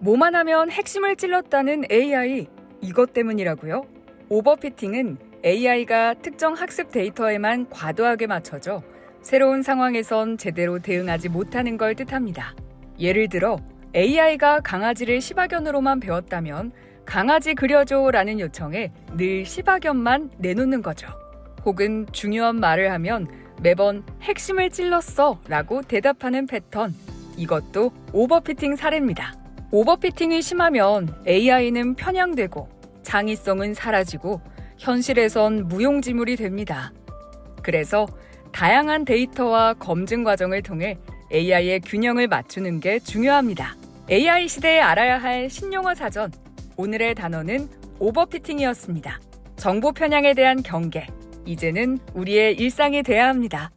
뭐만 하면 핵심을 찔렀다는 AI 이것 때문이라고요? 오버피팅은 AI가 특정 학습 데이터에만 과도하게 맞춰져 새로운 상황에선 제대로 대응하지 못하는 걸 뜻합니다. 예를 들어 AI가 강아지를 시바견으로만 배웠다면 강아지 그려줘라는 요청에 늘 시바견만 내놓는 거죠. 혹은 중요한 말을 하면 매번 핵심을 찔렀어 라고 대답하는 패턴. 이것도 오버피팅 사례입니다. 오버피팅이 심하면 AI는 편향되고 창의성은 사라지고 현실에선 무용지물이 됩니다. 그래서 다양한 데이터와 검증 과정을 통해 AI의 균형을 맞추는 게 중요합니다. AI 시대에 알아야 할 신용어 사전. 오늘의 단어는 오버피팅이었습니다. 정보 편향에 대한 경계. 이제는 우리의 일상이 돼야 합니다.